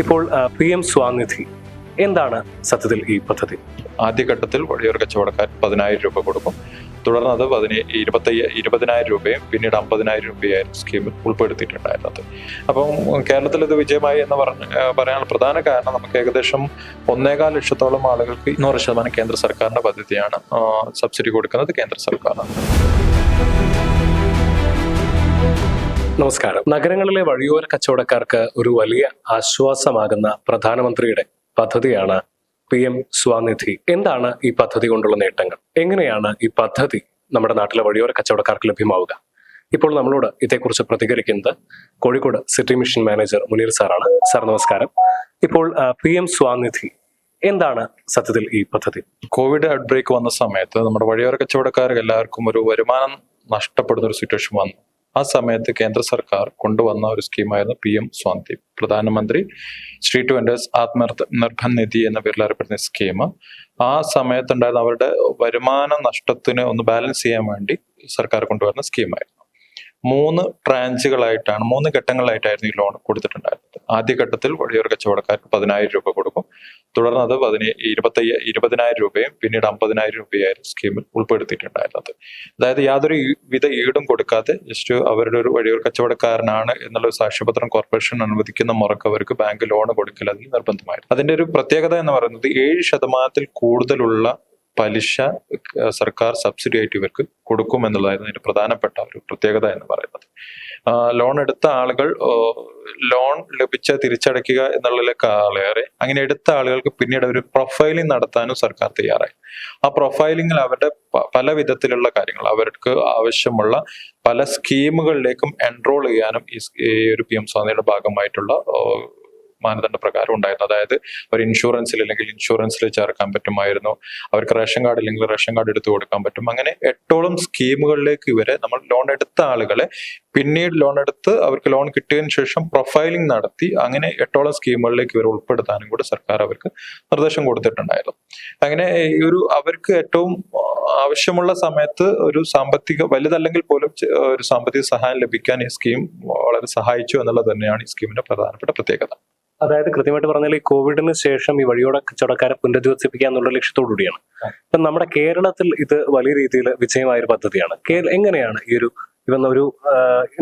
ഇപ്പോൾ P M Svanidhi. എന്താണ് സത്യത്തിൽ ഈ പദ്ധതി? ആദ്യഘട്ടത്തിൽ വഴിയോര കച്ചവടക്കാർ പതിനായിരം രൂപ കൊടുക്കും. തുടർന്ന് അത് പതിനെ ഇരുപത്തയ്യ ഇരുപതിനായിരം രൂപയും പിന്നീട് അമ്പതിനായിരം രൂപയായിരുന്നു സ്കീമിൽ ഉൾപ്പെടുത്തിയിട്ടുണ്ടായിരുന്നത്. അപ്പം കേരളത്തിൽ ഇത് വിജയമായി എന്ന് പറഞ്ഞ് പറയാനുള്ള പ്രധാന കാരണം നമുക്ക് ഏകദേശം ഒന്നേകാൽ ലക്ഷത്തോളം ആളുകൾക്ക് നൂറ് ശതമാനം കേന്ദ്ര സർക്കാരിന്റെ പദ്ധതിയാണ് സബ്സിഡി കൊടുക്കുന്നത് കേന്ദ്ര സർക്കാരാണ്. നമസ്കാരം. നഗരങ്ങളിലെ വഴിയോര കച്ചവടക്കാർക്ക് ഒരു വലിയ ആശ്വാസമാകുന്ന പ്രധാനമന്ത്രിയുടെ പദ്ധതിയാണ് പി എം സ്വാനിധി. എന്താണ് ഈ പദ്ധതി കൊണ്ടുള്ള നേട്ടങ്ങൾ? എങ്ങനെയാണ് ഈ പദ്ധതി നമ്മുടെ നാട്ടിലെ വഴിയോര കച്ചവടക്കാർക്ക് ലഭ്യമാവുക? ഇപ്പോൾ നമ്മളോട് ഇതേക്കുറിച്ച് പ്രതികരിക്കുന്നത് Kozhikode city mission manager Muneer സാറാണ്. സാർ നമസ്കാരം. ഇപ്പോൾ പി എം സ്വാനിധി എന്താണ് സത്യത്തിൽ ഈ പദ്ധതി? കോവിഡ് ഔട്ട്ബ്രേക്ക് വന്ന സമയത്ത് നമ്മുടെ വഴിയോര കച്ചവടക്കാർ എല്ലാവർക്കും ഒരു വരുമാനം നഷ്ടപ്പെടുന്ന ഒരു സിറ്റുവേഷൻ വന്നു. ആ സമയത്ത് കേന്ദ്ര സർക്കാർ കൊണ്ടുവന്ന ഒരു സ്കീമായിരുന്നു പി എം സ്വാന്തി. പ്രധാനമന്ത്രി സ്ട്രീറ്റ് വെൻഡേഴ്സ് ആത്മ നിർഭർ നിധി എന്ന പേരിൽ അറിയപ്പെടുന്ന സ്കീം. ആ സമയത്തുണ്ടായിരുന്ന അവരുടെ വരുമാന നഷ്ടത്തിന് ഒന്ന് ബാലൻസ് ചെയ്യാൻ വേണ്ടി സർക്കാർ കൊണ്ടുവരുന്ന സ്കീമായിരുന്നു. മൂന്ന് ട്രാഞ്ചുകളായിട്ടാണ് മൂന്ന് ഘട്ടങ്ങളായിട്ടായിരുന്നു ഈ ലോൺ കൊടുത്തിട്ടുണ്ടായിരുന്നത്. ആദ്യഘട്ടത്തിൽ വഴിയോര കച്ചവടക്കാർക്ക് പതിനായിരം രൂപ കൊടുക്കും. തുടർന്ന് അത് പതിനെ ഇരുപത്തയ്യ ഇരുപതിനായിരം രൂപയും പിന്നീട് അമ്പതിനായിരം രൂപയായിരുന്നു സ്കീമിൽ ഉൾപ്പെടുത്തിയിട്ടുണ്ടായിരുന്നത്. അതായത് യാതൊരു വിധ ഈടും കൊടുക്കാതെ ജസ്റ്റ് അവരുടെ ഒരു വഴിയോര കച്ചവടക്കാരനാണ് എന്നുള്ള സാക്ഷ്യപത്രം കോർപ്പറേഷൻ അനുവദിക്കുന്ന മുറക്ക് അവർക്ക് ബാങ്ക് ലോൺ കൊടുക്കൽ അതിൽ നിർബന്ധമായിരുന്നു. അതിന്റെ ഒരു പ്രത്യേകത എന്ന് പറയുന്നത് ഏഴ് ശതമാനത്തിൽ കൂടുതലുള്ള പലിശ സർക്കാർ സബ്സിഡി ആയിട്ട് ഇവർക്ക് കൊടുക്കും എന്നുള്ളതായിരുന്നു അതിന്റെ പ്രധാനപ്പെട്ട ഒരു പ്രത്യേകത എന്ന് പറയുന്നത്. ലോൺ എടുത്ത ആളുകൾ ലോൺ ലഭിച്ച തിരിച്ചടയ്ക്കുക എന്നുള്ളതിലേക്കാളേറെ അങ്ങനെ എടുത്ത ആളുകൾക്ക് പിന്നീട് ഒരു പ്രൊഫൈലിംഗ് നടത്താനും സർക്കാർ തയ്യാറായി. ആ പ്രൊഫൈലിംഗിൽ അവരുടെ പല വിധത്തിലുള്ള കാര്യങ്ങൾ അവർക്ക് ആവശ്യമുള്ള പല സ്കീമുകളിലേക്കും എൻറോൾ ചെയ്യാനും ഈ ഒരു പി എം സ്വാമിയുടെ ഭാഗമായിട്ടുള്ള മാനദണ്ഡ പ്രകാരം ഉണ്ടായിരുന്നു. അതായത് ഒരു ഇൻഷുറൻസിൽ അല്ലെങ്കിൽ ഇൻഷുറൻസിൽ ചേർക്കാൻ പറ്റുമായിരുന്നു. അവർക്ക് റേഷൻ കാർഡ് അല്ലെങ്കിൽ റേഷൻ കാർഡ് എടുത്തു കൊടുക്കാൻ പറ്റും. അങ്ങനെ എട്ടോളം സ്കീമുകളിലേക്ക് ഇവരെ നമ്മൾ ലോൺ എടുത്ത ആളുകളെ പിന്നീട് ലോൺ എടുത്ത് അവർക്ക് ലോൺ കിട്ടിയതിനു ശേഷം പ്രൊഫൈലിംഗ് നടത്തി അങ്ങനെ എട്ടോളം സ്കീമുകളിലേക്ക് ഇവരെ ഉൾപ്പെടുത്താനും കൂടെ സർക്കാർ അവർക്ക് നിർദ്ദേശം കൊടുത്തിട്ടുണ്ടായിരുന്നു. അങ്ങനെ ഈ ഒരു അവർക്ക് ഏറ്റവും ആവശ്യമുള്ള സമയത്ത് ഒരു സാമ്പത്തിക വലുതല്ലെങ്കിൽ പോലും ഒരു സാമ്പത്തിക സഹായം ലഭിക്കാൻ ഈ സ്കീം വളരെ സഹായിച്ചു എന്നുള്ളത് തന്നെയാണ് ഈ സ്കീമിന്റെ പ്രധാനപ്പെട്ട പ്രത്യേകത. അതായത് കൃത്യമായിട്ട് പറഞ്ഞാൽ ഈ കോവിഡിന് ശേഷം ഈ വഴിയോടെ കച്ചവടക്കാരെ പുനരധിവസിപ്പിക്കുക എന്നുള്ള ലക്ഷ്യത്തോടു കൂടിയാണ് ഇപ്പം നമ്മുടെ കേരളത്തിൽ ഇത് വലിയ രീതിയിൽ വിജയമായ ഒരു പദ്ധതിയാണ് എങ്ങനെയാണ് ഈ ഒരു ഇവൻ ഒരു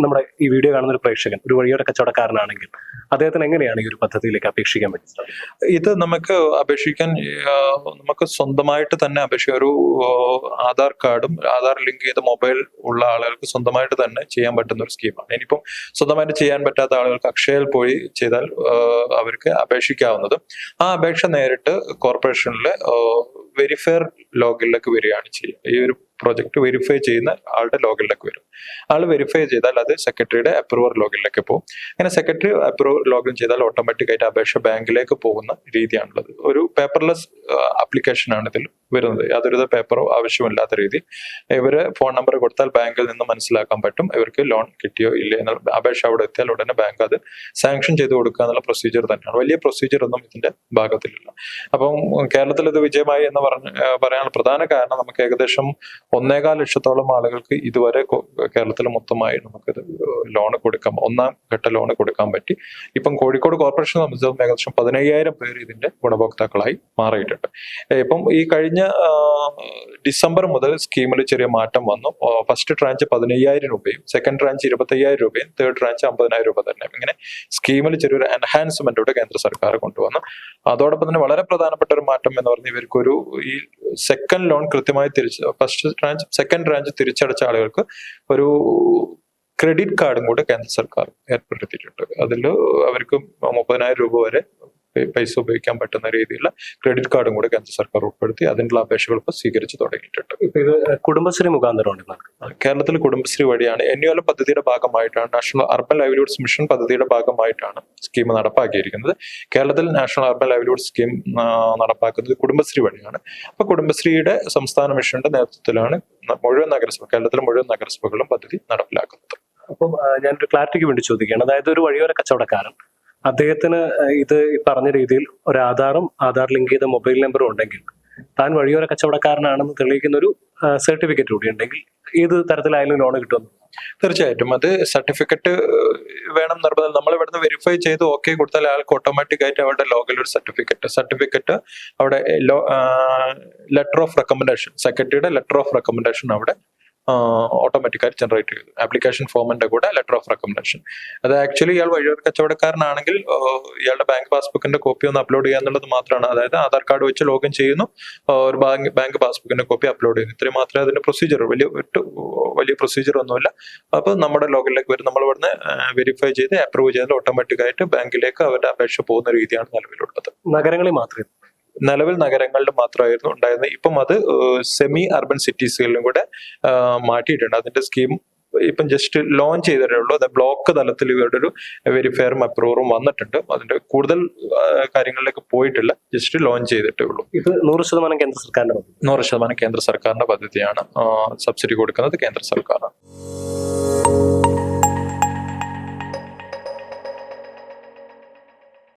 നമ്മുടെ ഈ വീഡിയോ കാണുന്ന ഒരു പ്രേക്ഷകൻ ഒരു വഴിയുടെ കച്ചവടക്കാരനാണെങ്കിൽ അദ്ദേഹത്തിന് എങ്ങനെയാണ് ഈ ഒരു പദ്ധതിയിലേക്ക് അപേക്ഷിക്കാൻ പറ്റുന്നത്? ഇത് നമുക്ക് അപേക്ഷിക്കാൻ നമുക്ക് സ്വന്തമായിട്ട് തന്നെ അപേക്ഷിക്കാം. ഒരു ആധാർ കാർഡും ആധാർ ലിങ്ക് ചെയ്ത മൊബൈൽ ഉള്ള ആളുകൾക്ക് സ്വന്തമായിട്ട് തന്നെ ചെയ്യാൻ പറ്റുന്ന ഒരു സ്കീമാണ്. ഇനിയിപ്പം സ്വന്തമായിട്ട് ചെയ്യാൻ പറ്റാത്ത ആളുകൾക്ക് അക്ഷയയിൽ പോയി ചെയ്താൽ അവർക്ക് അപേക്ഷിക്കാവുന്നതും ആ അപേക്ഷ നേരിട്ട് കോർപ്പറേഷനിലെ വെരിഫയർ ലോഗിലേക്ക് വരികയാണ് ചെയ്യുക. ഈ ഒരു പ്രൊജക്ട് വെരിഫൈ ചെയ്യുന്ന ആളുടെ ലോഗിലേക്ക് വരും. ആൾ വെരിഫൈ ചെയ്താൽ അത് സെക്രട്ടറിയുടെ അപ്രൂവർ ലോഗിലേക്ക് പോകും. അങ്ങനെ സെക്രട്ടറി അപ്രൂവർ ലോഗിൻ ചെയ്താൽ ഓട്ടോമാറ്റിക് ആയിട്ട് അപേക്ഷ ബാങ്കിലേക്ക് പോകുന്ന രീതിയാണുള്ളത്. ഒരു പേപ്പർലെസ് ആപ്ലിക്കേഷൻ ആണ് ഇതിൽ വരുന്നത്. യാതൊരുവിധ പേപ്പറോ ആവശ്യമില്ലാത്ത രീതി. ഇവർ ഫോൺ നമ്പർ കൊടുത്താൽ ബാങ്കിൽ നിന്ന് മനസ്സിലാക്കാൻ പറ്റും. ഇവർക്ക് ലോൺ കിട്ടിയോ ഇല്ലേ എന്നുള്ള അപേക്ഷ അവിടെ എത്തിയാൽ ഉടനെ ബാങ്ക് അത് സാങ്ഷൻ ചെയ്ത് കൊടുക്കുക എന്നുള്ള പ്രൊസീജിയർ തന്നെയാണ്. വലിയ പ്രൊസീജിയർ ഒന്നും ഇതിന്റെ ഭാഗത്തിലില്ല. അപ്പം കേരളത്തിൽ ഇത് വിജയമായി എന്ന് പറഞ്ഞ് പറയാനുള്ള പ്രധാന കാരണം നമുക്ക് ഏകദേശം ഒന്നേകാൽ ലക്ഷത്തോളം ആളുകൾക്ക് ഇതുവരെ കേരളത്തിൽ മൊത്തമായി നമുക്ക് ലോൺ കൊടുക്കാം ഒന്നാം ഘട്ട ലോൺ കൊടുക്കാൻ പറ്റി. ഇപ്പം കോഴിക്കോട് കോർപ്പറേഷൻ സംബന്ധിച്ചിടത്തോളം ഏകദേശം പതിനയ്യായിരം പേര് ഇതിന്റെ ഗുണഭോക്താക്കളായി മാറിയിട്ടുണ്ട്. ഇപ്പം ഈ കഴിഞ്ഞ ഡിസംബർ മുതൽ സ്കീമിൽ ചെറിയ മാറ്റം വന്നു. ഫസ്റ്റ് ട്രാഞ്ച് പതിനയ്യായിരം രൂപയും സെക്കൻഡ് ട്രാഞ്ച് ഇരുപത്തയ്യായിരം രൂപയും തേർഡ് ട്രാഞ്ച് അമ്പതിനായിരം രൂപ തന്നെ ഇങ്ങനെ സ്കീമിൽ ചെറിയൊരു എൻഹാൻസ്മെന്റ് എൻഹാൻസ്മെന്റോടെ കേന്ദ്ര സർക്കാർ കൊണ്ടുവന്നു. അതോടൊപ്പം തന്നെ വളരെ പ്രധാനപ്പെട്ട ഒരു മാറ്റം എന്ന് പറഞ്ഞാൽ ഇവർക്കൊരു ഈ സെക്കൻഡ് ലോൺ കൃത്യമായി തിരിച്ച് ഫസ്റ്റ് ട്രാഞ്ച് സെക്കൻഡ് ട്രാഞ്ച് തിരിച്ചടച്ച ആളുകൾക്ക് ഒരു ക്രെഡിറ്റ് കാർഡും കൂടെ കേന്ദ്ര സർക്കാർ ഏർപ്പെടുത്തിയിട്ടുണ്ട്. അതിൽ അവർക്ക് മുപ്പതിനായിരം രൂപ വരെ പൈസ ഉപയോഗിക്കാൻ പറ്റുന്ന രീതിയിലുള്ള ക്രെഡിറ്റ് കാർഡും കൂടെ കേന്ദ്ര സർക്കാർ ഉൾപ്പെടുത്തി അതിനുള്ള അപേക്ഷകൾ ഇപ്പോൾ സ്വീകരിച്ചു തുടങ്ങിയിട്ടുണ്ട്. ഇത് കുടുംബശ്രീ മുഖാന്തരമാണ്. കേരളത്തിൽ കുടുംബശ്രീ വഴിയാണ് എൻയുവൽ പദ്ധതിയുടെ ഭാഗമായിട്ടാണ് നാഷണൽ അർബൻ ലൈവ്ലിഹുഡ്സ് മിഷൻ പദ്ധതിയുടെ ഭാഗമായിട്ടാണ് സ്കീം നടപ്പാക്കിയിരിക്കുന്നത്. കേരളത്തിൽ നാഷണൽ അർബൻ ലൈവ്ലിഹുഡ് സ്കീം നടപ്പാക്കുന്നത് കുടുംബശ്രീ വഴിയാണ്. അപ്പോൾ കുടുംബശ്രീയുടെ സംസ്ഥാന മിഷന്റെ നേതൃത്വത്തിലാണ് മുഴുവൻ നഗരസഭ കേരളത്തിലെ മുഴുവൻ നഗരസഭകളും പദ്ധതി നടപ്പിലാക്കുന്നത്. അപ്പം ഞാനൊരു ക്ലാരിറ്റിക്ക് വേണ്ടി ചോദിക്കുകയാണ്. അതായത് ഒരു വഴിയോര കച്ചവടക്കാരൻ അദ്ദേഹത്തിന് ഇത് പറഞ്ഞ രീതിയിൽ ഒരു ആധാറും ആധാർ ലിങ്ക് ചെയ്ത മൊബൈൽ നമ്പറും ഉണ്ടെങ്കിൽ താൻ വഴിയോര കച്ചവടക്കാരനാണെന്ന് തെളിയിക്കുന്ന ഒരു സർട്ടിഫിക്കറ്റ് കൂടി ഉണ്ടെങ്കിൽ ഏത് തരത്തിലായാലും ലോൺ കിട്ടുമെന്ന്. തീർച്ചയായിട്ടും. അത് സർട്ടിഫിക്കറ്റ് വേണം നിർബന്ധം. നമ്മൾ ഇവിടുന്ന് വെരിഫൈ ചെയ്ത് ഓക്കെ കൊടുത്താൽ ആൾക്ക് ഓട്ടോമാറ്റിക് ആയിട്ട് അവരുടെ ലോഗിൽ ഒരു സർട്ടിഫിക്കറ്റ് സർട്ടിഫിക്കറ്റ് അവിടെ ലെറ്റർ ഓഫ് റെക്കമെൻഡേഷൻ സെക്രട്ടറിയുടെ ലെറ്റർ ഓഫ് റെക്കമെൻഡേഷൻ അവിടെ ഓട്ടോമാറ്റിക്കായിട്ട് ജനറേറ്റ് ചെയ്തു. ആപ്ലിക്കേഷൻ ഫോമിന്റെ കൂടെ ലെറ്റർ ഓഫ് റെക്കമെൻഡേഷൻ അത് ആക്ച്വലി ഇയാൾ വഴിയൊരു കച്ചവടക്കാരനാണെങ്കിൽ ഇയാളുടെ ബാങ്ക് പാസ്ബുക്കിന്റെ കോപ്പി ഒന്ന് അപ്ലോഡ് ചെയ്യുക എന്നുള്ളത് മാത്രമാണ്. അതായത് ആധാർ കാർഡ് വെച്ച് ലോഗിൻ ചെയ്യുന്നു. ഒരു ബാങ്ക് ബാങ്ക് പാസ്ബുക്കിന്റെ കോപ്പി അപ്ലോഡ് ചെയ്യുന്നു. ഇത്രയും മാത്രമേ അതിന്റെ പ്രൊസീജിയർ വലിയ വലിയ പ്രൊസീജിയർ ഒന്നുമില്ല. അപ്പോൾ നമ്മുടെ ലോഗിലേക്ക് വരും. നമ്മൾ ഇവിടുന്ന് വെരിഫൈ ചെയ്ത് അപ്രൂവ് ചെയ്താൽ ഓട്ടോമാറ്റിക്കായിട്ട് ബാങ്കിലേക്ക് അവരുടെ അപേക്ഷ പോകുന്ന രീതിയാണ് നിലവിലുള്ളത്. നഗരങ്ങളിൽ മാത്രമേ നിലവിൽ നഗരങ്ങളിൽ മാത്രമായിരുന്നു ഉണ്ടായിരുന്നത്. ഇപ്പം അത് സെമി അർബൻ സിറ്റീസുകളിലും കൂടെ മാറ്റിയിട്ടുണ്ട്. അതിന്റെ സ്കീം ഇപ്പം ജസ്റ്റ് ലോഞ്ച് ചെയ്തിട്ടേ ഉള്ളൂ. അത് ബ്ലോക്ക് തലത്തിൽ ഇവരുടെ ഒരു വെരിഫയറും അപ്രൂവറും വന്നിട്ടുണ്ട്. അതിന്റെ കൂടുതൽ കാര്യങ്ങളിലേക്ക് പോയിട്ടില്ല. ജസ്റ്റ് ലോഞ്ച് ചെയ്തിട്ടേ ഉള്ളൂ. ഇത് നൂറ് ശതമാനം കേന്ദ്ര സർക്കാരിന്റെ നൂറ് ശതമാനം കേന്ദ്ര സർക്കാരിന്റെ പദ്ധതിയാണ് സബ്സിഡി കൊടുക്കുന്നത് കേന്ദ്ര സർക്കാരാണ്.